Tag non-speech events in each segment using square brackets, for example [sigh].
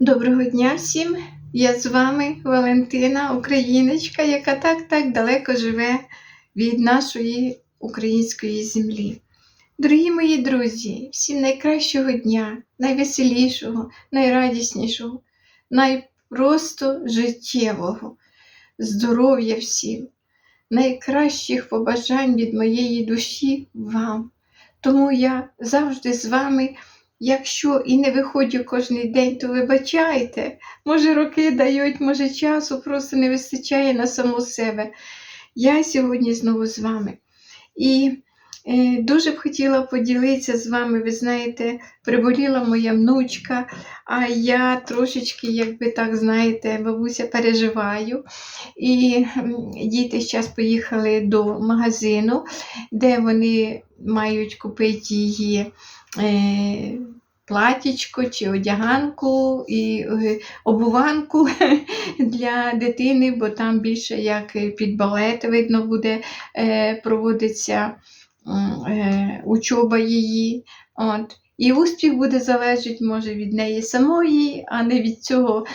Доброго дня всім! Я з вами Валентина, україночка, яка так-так далеко живе від нашої української землі. Дорогі мої друзі, всім найкращого дня, найвеселішого, найрадіснішого, найпросто життєвого, здоров'я всім, найкращих побажань від моєї душі вам. Тому я завжди з вами. Якщо і не виходжу кожен день, то вибачайте. Може, роки дають, може, часу просто не вистачає на саму себе. Я сьогодні знову з вами. І е, дуже б хотіла поділитися з вами. Ви знаєте, приболіла моя внучка, а я трошечки, якби так знаєте, бабуся переживаю. І діти зараз поїхали до магазину, де вони мають купити її е, платічко чи одяганку і е, обуванку [laughs] для дитини, бо там більше як під балет, видно, буде е, проводиться е, учоба її. От. І успіх буде залежати, може, від неї самої, а не від цього,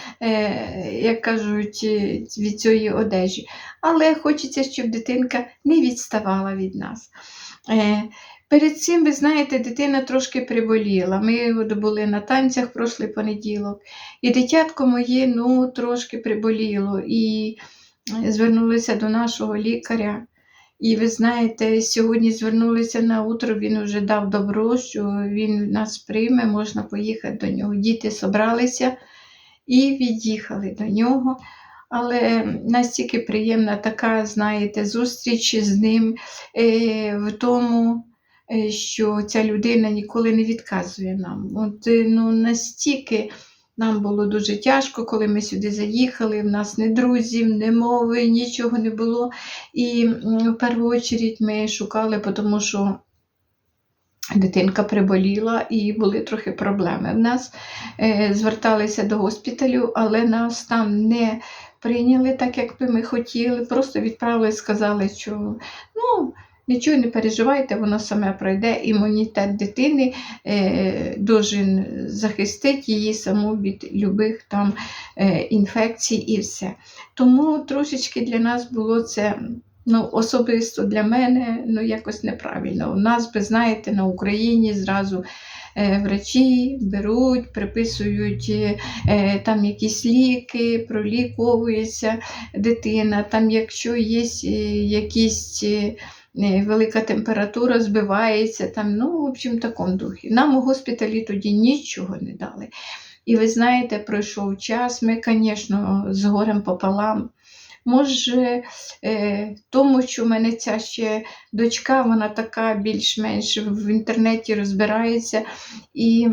як кажуть, від цієї одежі. Але хочеться, щоб дитинка не відставала від нас. Перед цим, ви знаєте, дитина трошки приболіла. Ми от були на танцях прошлий понеділок, і дитятко моє ну, трошки приболіло і звернулися до нашого лікаря. І ви знаєте, сьогодні звернулися на утро, він вже дав добро, що він нас прийме, можна поїхати до нього. Діти зібралися і від'їхали до нього. Але настільки приємна така, знаєте, зустріч з ним е, в тому, що ця людина ніколи не відказує нам. От е, ну, настільки нам було дуже тяжко, коли ми сюди заїхали. В нас не друзів, не мови, нічого не було. І в першу чергу ми шукали, тому що. Дитинка приболіла і були трохи проблеми. В нас е, зверталися до госпіталю, але нас там не прийняли так, як би ми хотіли. Просто відправили, сказали, що ну, нічого не переживайте, воно саме пройде. Імунітет дитини е, должен захистити її саму від любих там е, інфекцій і все. Тому трошечки для нас було це. Ну, особисто для мене ну, якось неправильно. У нас, ви знаєте, на Україні зразу е, врачі беруть, приписують е, е, там якісь ліки, проліковується дитина. Там, якщо є якісь велика температура, збивається, там, ну, в общем, в такому духі. Нам у госпіталі тоді нічого не дали. І ви знаєте, пройшов час, ми, звісно, з горем пополам. Може, е, тому що в мене ця ще дочка, вона така більш-менш в інтернеті розбирається і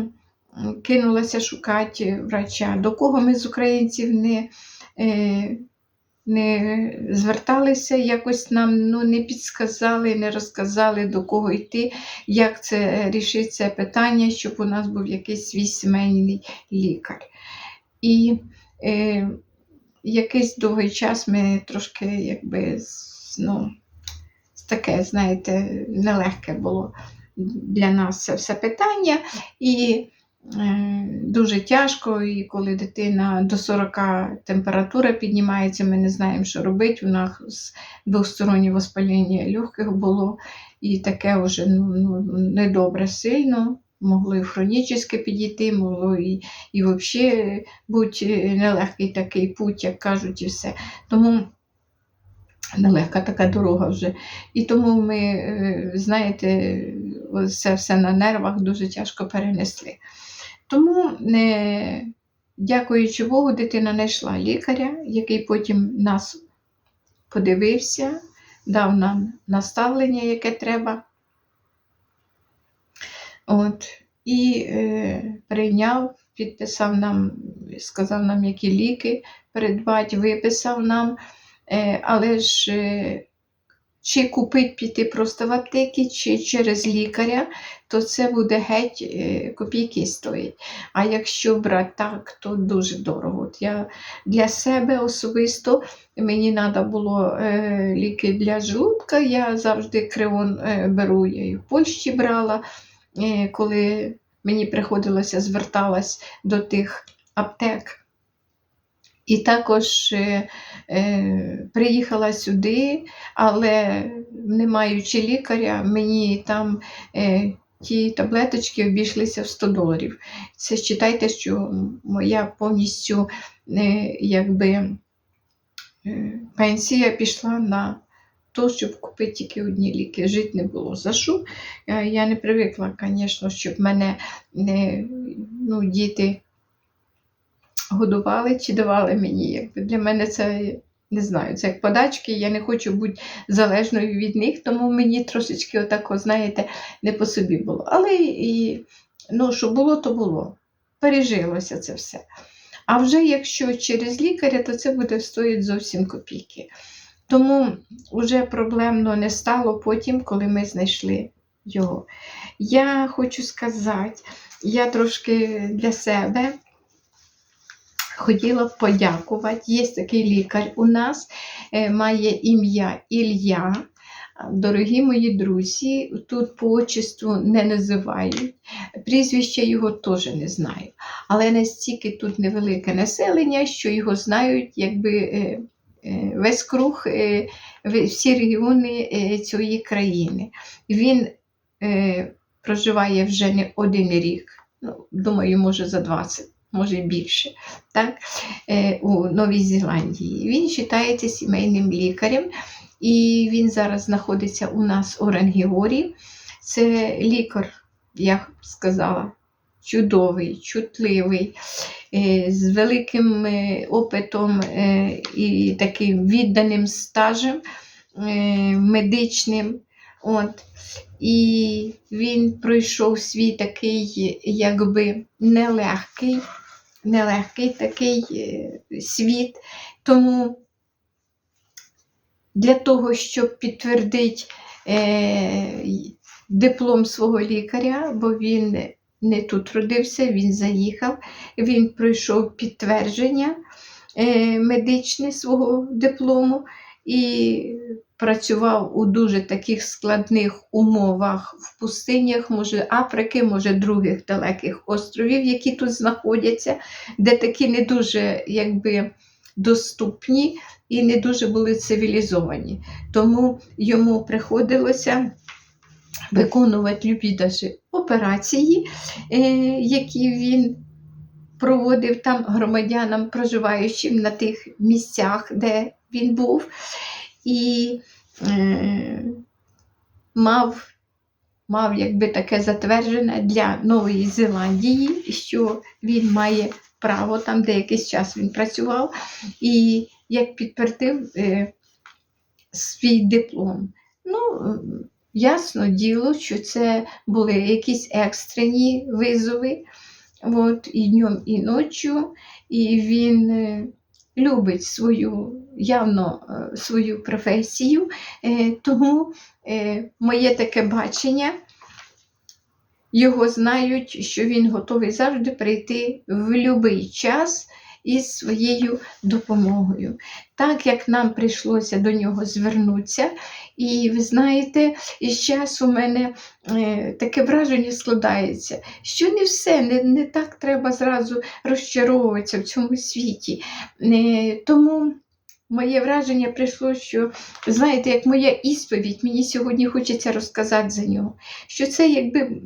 кинулася шукати врача. До кого ми з українців не, е, не зверталися, якось нам ну, не підсказали, не розказали, до кого йти, як це рішить це питання, щоб у нас був якийсь свій сімейний лікар. І е, якийсь довгий час ми трошки якби ну, таке, знаєте, нелегке було для нас це все питання. І дуже тяжко, і коли дитина до 40 температура піднімається, ми не знаємо, що робити. У нас двостороннє воспаління легких було, і таке вже ну, ну, недобре сильно. Могло і хронічне підійти, могло і, і взагалі бути нелегкий такий путь, як кажуть, і все. Тому нелегка така дорога вже. І тому ми, е, знаєте, це все на нервах дуже тяжко перенесли. Тому, дякуючи Богу, дитина знайшла лікаря, який потім нас подивився, дав нам наставлення, яке треба. От, і е, прийняв, підписав нам, сказав нам, які ліки придбати, виписав нам. Е, але ж е, чи купити піти просто в аптеки, чи через лікаря, то це буде геть е, копійки стоїть. А якщо брати так, то дуже дорого. От я для себе особисто мені треба було е, ліки для желудка. Я завжди кривон е, беру, я і в Польщі брала, коли мені приходилося зверталась до тих аптек. І також е, е, приїхала сюди, але не маючи лікаря, мені там е, ті таблеточки обійшлися в 100 доларів. Це читайте, що моя повністю якби, пенсія пішла на те, щоб купити тільки одні ліки. Жити не було за що. Я не привикла, звісно, щоб мене ну, діти годували чи давали мені. Якби Для мене це не знаю, це як подачки. Я не хочу бути залежною від них, тому мені трошечки отако, знаєте, не по собі було. Але і ну, що було, то було. Пережилося це все. А вже якщо через лікаря, то це буде стоїти зовсім копійки. Тому вже проблемно не стало потім, коли ми знайшли його. Я хочу сказати, я трошки для себе хотіла б подякувати. Є такий лікар у нас, е, має ім'я Ілля. Дорогі мої друзі, тут по отчеству не називають. Прізвище його теж не знаю. Але настільки тут невелике населення, що його знають якби е, е, весь круг, всі регіони цієї країни. Він проживає вже не один рік, ну, думаю, може за 20, може більше, так, е, у Новій Зеландії. Він вважається сімейним лікарем, і він зараз знаходиться у нас у Рангіорі. Це лікар, я б сказала, чудовий, чутливий, е, з великим е, опитом і таким відданим стажем медичним. От. І він пройшов свій такий, якби нелегкий, нелегкий такий е, світ. Тому для того, щоб підтвердити е, диплом свого лікаря, бо він не тут родився, він заїхав, він пройшов підтвердження е, медичне свого диплому і працював у дуже таких складних умовах в пустинях, може Африки, може других далеких островів, які тут знаходяться, де такі не дуже якби, доступні і не дуже були цивілізовані. Тому йому приходилося виконувати любі даже операції, е, які він проводив там громадянам, проживаючим на тих місцях, де він був, і е, мав, мав якби таке затверджене для Нової Зеландії, що він має право, там деякий час він працював, і як підтвердив е, свій диплом. Ну, ясно діло, що це були якісь екстрені визови, от, і днем, і ночі, і він е, любить свою явно е, свою професію, е, тому е, моє таке бачення. Його знають, що він готовий завжди прийти в будь-який час із своєю допомогою. Так як нам прийшлося до нього звернутися, і ви знаєте, і зараз у мене е, таке враження складається, що не все, не, не так треба зразу розчаровуватися в цьому світі. Е, тому моє враження прийшло, що, знаєте, як моя ісповідь, мені сьогодні хочеться розказати за нього, що це якби.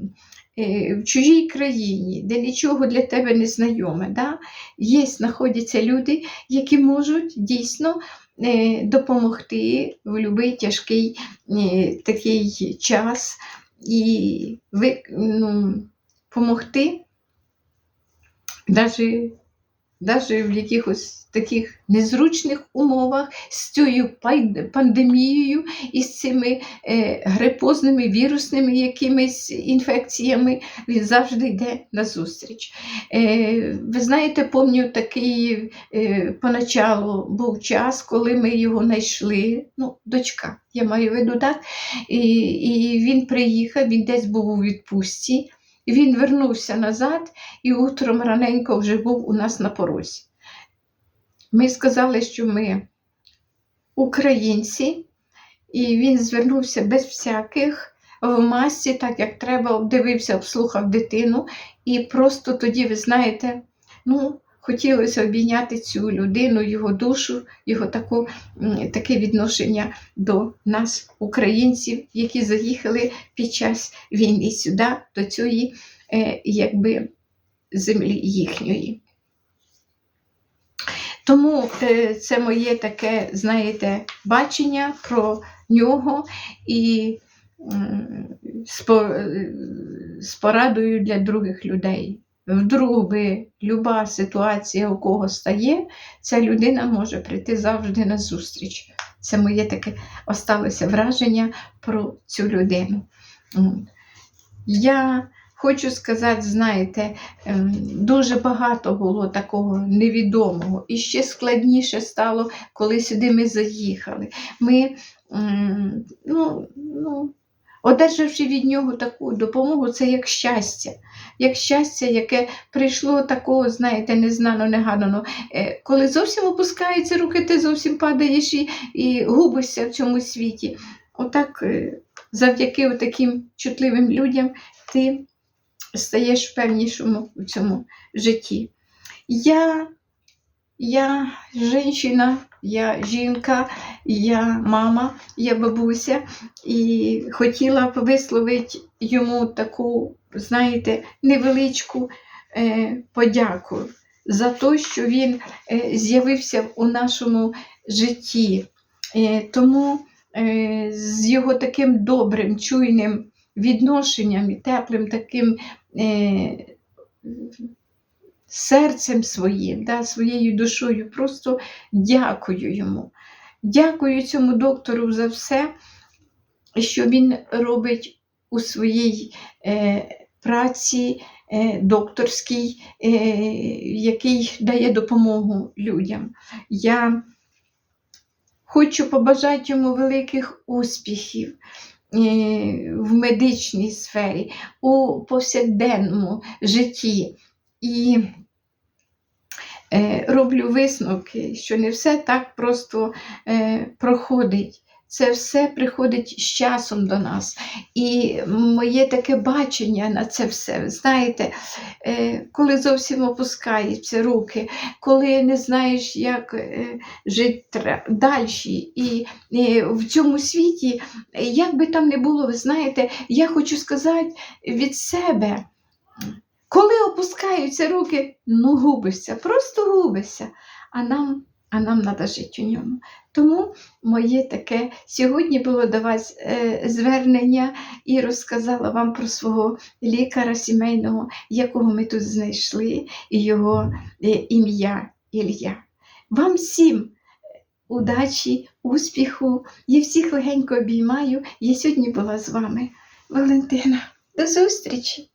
Е, В чужій країні, де нічого для тебе не знайоме, да? є, знаходяться люди, які можуть дійсно е, допомогти в будь-який тяжкий е, такий час і ну, допомогти навіть, навіть в якихось таких незручних умовах з цією пандемією і з цими е, грипозними вірусними якимись інфекціями, він завжди йде на зустріч. Е, ви знаєте, пам'ятаю такий е, поначалу був час, коли ми його знайшли, ну, дочка, я маю в виду так, і, і він приїхав, він десь був у відпустці, він вернувся назад і утром раненько вже був у нас на порозі. Ми сказали, що ми українці, і він звернувся без всяких в масці, так як треба, дивився, обслухав дитину. І просто тоді, ви знаєте, ну, хотілося обійняти цю людину, його душу, його таку, таке відношення до нас, українців, які заїхали під час війни сюди, до цієї е, якби, землі їхньої. Тому е, це моє таке, знаєте, бачення про нього і з порадою для других людей. Вдруг би люба ситуація у кого стає, ця людина може прийти завжди на зустріч. Це моє таке осталося враження про цю людину. Я хочу сказати, знаєте, ем, дуже багато було такого невідомого. І ще складніше стало, коли сюди ми заїхали. Ми, ну, ну, одержавши від нього таку допомогу, це як щастя. Як щастя, яке прийшло такого, знаєте, незнано, негадано. Е, Коли зовсім опускаються руки, ти зовсім падаєш і, і губишся в цьому світі. Отак, е, завдяки таким чутливим людям, ти стаєш впевнішому в цьому житті. Я, я жінка, я жінка, я мама, я бабуся, і хотіла б висловити йому таку, знаєте, невеличку е, подяку за те, що він е, з'явився у нашому житті. Е, тому з його таким добрим, чуйним відношенням і теплим таким серцем своїм, да, своєю душою. Просто дякую йому. Дякую цьому доктору за все, що він робить у своїй е, праці е, докторській, е, який дає допомогу людям. Я хочу побажати йому великих успіхів е, в медичній сфері, у повсякденному житті. І роблю висновки, що не все так просто е, проходить. Це все приходить з часом до нас. І моє таке бачення на це все, ви знаєте, е, коли зовсім опускаються руки, коли не знаєш, як е, жити далі. І, в цьому світі, е, як би там не було, ви знаєте, я хочу сказати від себе. Коли опускаються руки, ну губишся, просто губишся, а нам, а нам треба жити у ньому. Тому моє таке сьогодні було до вас е, звернення і розказала вам про свого лікаря сімейного, якого ми тут знайшли, і його е, ім'я Ілля. Вам всім удачі, успіху. Я всіх легенько обіймаю. Я сьогодні була з вами. Валентина, до зустрічі!